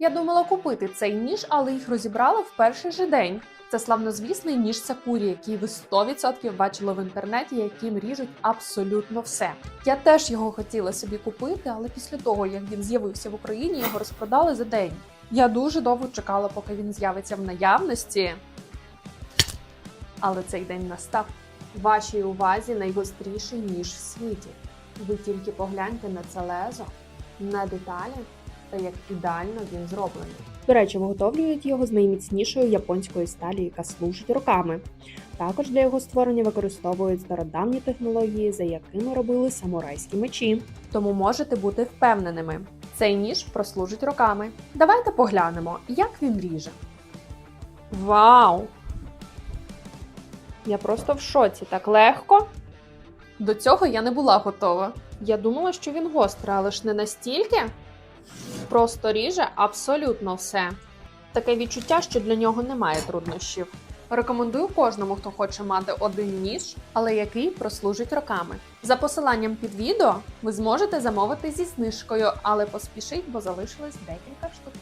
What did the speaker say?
Я думала купити цей ніж, але їх розібрала в перший же день. Це славнозвісний ніж Сакурі, який ви 100% бачили в інтернеті, яким ріжуть абсолютно все. Я теж його хотіла собі купити, але після того, як він з'явився в Україні, його розпродали за день. Я дуже довго чекала, поки він з'явиться в наявності. Але цей день настав. Вашій увазі найгостріший ніж в світі. Ви тільки погляньте на це лезо, на деталі та як ідеально він зроблений. До речі, виготовлюють його з найміцнішої японської сталі, яка служить роками. Також для його створення використовують стародавні технології, за якими робили самурайські мечі. Тому можете бути впевненими, цей ніж прослужить роками. Давайте поглянемо, як він ріже. Вау! Я просто в шоці, так легко. До цього я не була готова. Я думала, що він гострий, але ж не настільки. Просто ріже абсолютно все. Таке відчуття, що для нього немає труднощів. Рекомендую кожному, хто хоче мати один ніж, але який прослужить роками. За посиланням під відео ви зможете замовити зі знижкою, але поспішіть, бо залишилось декілька штук.